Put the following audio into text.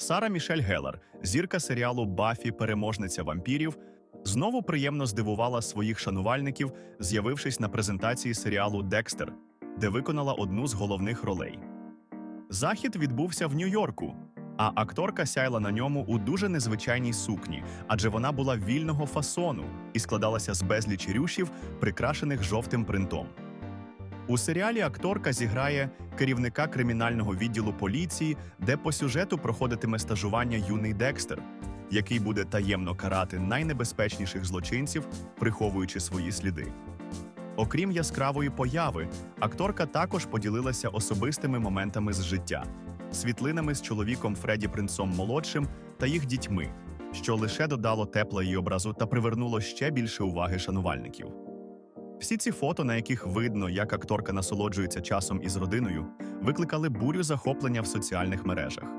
Сара Мішель Геллер, зірка серіалу Бафі Переможниця вампірів, знову приємно здивувала своїх шанувальників, з'явившись на презентації серіалу Декстер, де виконала одну з головних ролей. Захід відбувся в Нью-Йорку, а акторка сяйла на ньому у дуже незвичайній сукні, адже вона була вільного фасону і складалася з безлічі рюшів, прикрашених жовтим принтом. У серіалі акторка зіграє керівника кримінального відділу поліції, де по сюжету проходитиме стажування юний Декстер, який буде таємно карати найнебезпечніших злочинців, приховуючи свої сліди. Окрім яскравої появи, акторка також поділилася особистими моментами з життя, світлинами з чоловіком Фредді Принцом молодшим та їх дітьми, що лише додало тепла її образу та привернуло ще більше уваги шанувальників. Всі ці фото, на яких видно, як акторка насолоджується часом із родиною, викликали бурю захоплення в соціальних мережах.